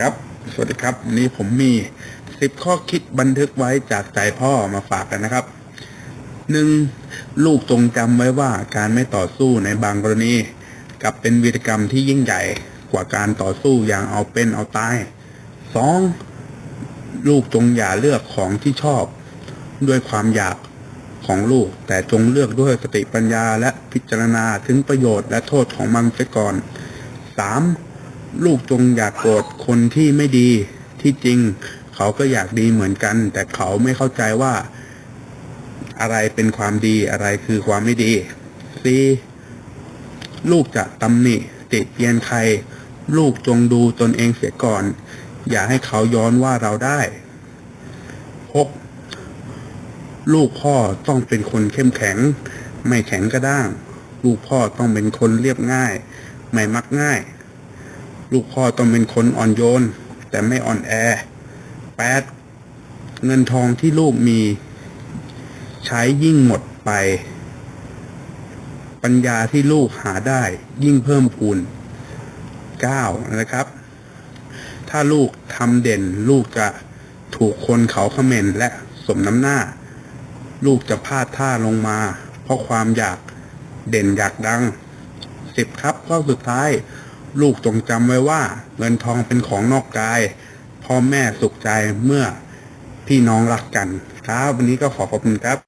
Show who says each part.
Speaker 1: ครับ สวัสดีครับวันนี้ผมมี10ข้อคิดบันทึกไว้จากใจพ่อมาฝากกันนะครับ 1. ลูกจงจำไว้ว่าการไม่ต่อสู้ในบางกรณีกลับเป็นวีรกรรมที่ยิ่งใหญ่กว่าการต่อสู้อย่างเอาเป็นเอาตาย 2. ลูกจงอย่าเลือกของที่ชอบ ด้วยความอยากของลูก แต่จงเลือกด้วยสติปัญญาและพิจารณาถึงประโยชน์และโทษของมันเสียก่อน 3. ลูกจงอย่ากโกรธคนที่ไม่ดีที่จริง เขาก็อยากดีเหมือนกัน แต่เขาไม่เข้าใจว่า อะไรเป็นความดีอะไรคือความไม่ดี 4. ลูกจะตำหนิติเตียนใคร ลูกจงดูตนเองเสียก่อน อย่าให้เขาย้อนว่าเราได้ 6. ลูกพ่อต้องเป็นคนเข้มแข็ง ไม่แข็งกระด้าง ลูกพ่อต้องเป็นคนเรียบง่าย ไม่มักง่าย ลูกพ่อต้องเป็นคนอ่อนโยน แต่ไม่อ่อนแอ 8. เงินทองที่ลูกมี ใช้ยิ่งหมดไป ปัญญาที่ลูกหาได้ยิ่งเพิ่มพูน 9. นะครับ ถ้าลูกทำเด่น ลูกจะถูกคนเขาเขม่นและสมน้ำหน้า ลูกจะพลาดท่าลงมา เพราะความอยากเด่นอยากดัง 10 ครับข้อสุดท้าย ลูกจงจำไว้ว่า เงินทองเป็นของนอกกาย พ่อแม่สุขใจเมื่อพี่น้องรักกัน ครับ วันนี้ก็ขอขอบคุณครับ